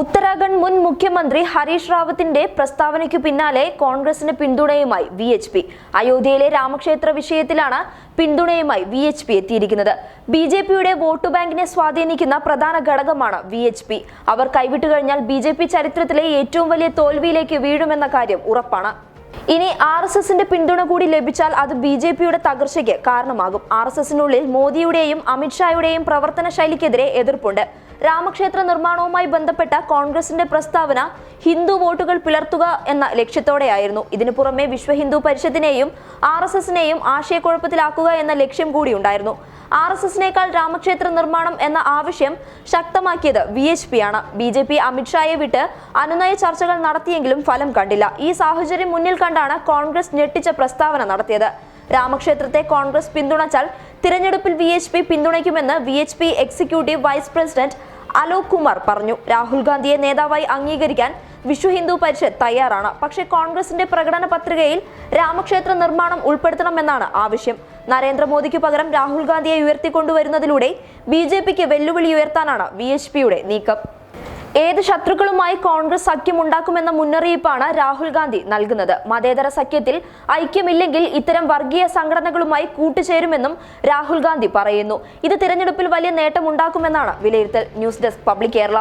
ഉത്തരാഖണ്ഡ് മുൻ മുഖ്യമന്ത്രി ഹരീഷ് റാവത്തിന്റെ പ്രസ്താവനയ്ക്കു പിന്നാലെ കോൺഗ്രസിന് പിന്തുണയുമായി വി എച്ച് പി. അയോധ്യയിലെ രാമക്ഷേത്ര വിഷയത്തിലാണ് പിന്തുണയുമായി വി എച്ച് പി എത്തിയിരിക്കുന്നത്. ബി ജെ പിയുടെ വോട്ട് ബാങ്കിനെ സ്വാധീനിക്കുന്ന പ്രധാന ഘടകമാണ് വി എച്ച് പി. അവർ കൈവിട്ടു കഴിഞ്ഞാൽ ബി ജെ പി ചരിത്രത്തിലെ ഏറ്റവും വലിയ തോൽവിയിലേക്ക് വീഴുമെന്ന കാര്യം ഉറപ്പാണ്. ഇനി ആർ എസ് എസിന്റെ പിന്തുണ കൂടി ലഭിച്ചാൽ അത് ബി ജെ പിയുടെ തകർച്ചയ്ക്ക് കാരണമാകും. ആർ എസ് എസിനുള്ളിൽ മോദിയുടെയും അമിത്ഷായുടെയും പ്രവർത്തന ശൈലിക്കെതിരെ എതിർപ്പുണ്ട്. രാമക്ഷേത്ര നിർമ്മാണവുമായി ബന്ധപ്പെട്ട കോൺഗ്രസിന്റെ പ്രസ്താവന ഹിന്ദു വോട്ടുകൾ പിളർത്തുക എന്ന ലക്ഷ്യത്തോടെയായിരുന്നു. ഇതിനു പുറമെ വിശ്വ ഹിന്ദു പരിഷത്തിനെയും ആർ എസ് എസിനെയും ആശയക്കുഴപ്പത്തിലാക്കുക എന്ന ലക്ഷ്യം കൂടി ഉണ്ടായിരുന്നു ആർ എസ് എസിനേക്കാൾ രാമക്ഷേത്ര നിർമ്മാണം എന്ന ആവശ്യം ശക്തമാക്കിയത് വി എച്ച് പി ആണ്. ബി ജെ പി അമിത്ഷായെ വിട്ട് അനുനയ ചർച്ചകൾ നടത്തിയെങ്കിലും ഫലം കണ്ടില്ല. ഈ സാഹചര്യം മുന്നിൽ കണ്ടാണ് കോൺഗ്രസ് ഞെട്ടിച്ച പ്രസ്താവന നടത്തിയത്. രാമക്ഷേത്രത്തെ കോൺഗ്രസ് പിന്തുണച്ചാൽ തിരഞ്ഞെടുപ്പിൽ V H P പിന്തുണയ്ക്കുമെന്ന് V H P executive vice president Alok Kumar പറഞ്ഞു. രാഹുൽ ഗാന്ധിയെ നേതാവായി അംഗീകരിക്കാൻ വിശ്വ ഹിന്ദു പരിഷത്ത് തയ്യാറാണ്. പക്ഷേ കോൺഗ്രസിന്റെ പ്രകടന പത്രികയിൽ രാമക്ഷേത്ര നിർമ്മാണം ഉൾപ്പെടുത്തണമെന്നാണ് ആവശ്യം. നരേന്ദ്രമോദിക്ക് പകരം രാഹുൽ ഗാന്ധിയെ ഉയർത്തിക്കൊണ്ടുവരുന്നതിലൂടെ ബി ജെ പിക്ക് വെല്ലുവിളി ഉയർത്താനാണ് വി എച്ച് പിയുടെ നീക്കം. ഏത് ശത്രുക്കളുമായി കോൺഗ്രസ് സഖ്യമുണ്ടാക്കുമെന്ന മുന്നറിയിപ്പാണ് രാഹുൽ ഗാന്ധി നൽകുന്നത്. മതേതര സഖ്യത്തിൽ ഐക്യമില്ലെങ്കിൽ ഇത്തരം വർഗീയ സംഘടനകളുമായി കൂട്ടുചേരുമെന്നും രാഹുൽ ഗാന്ധി പറയുന്നു. ഇത് തിരഞ്ഞെടുപ്പിൽ വലിയ നേട്ടമുണ്ടാക്കുമെന്നാണ് വിലയിരുത്തൽ. News desk public Kerala.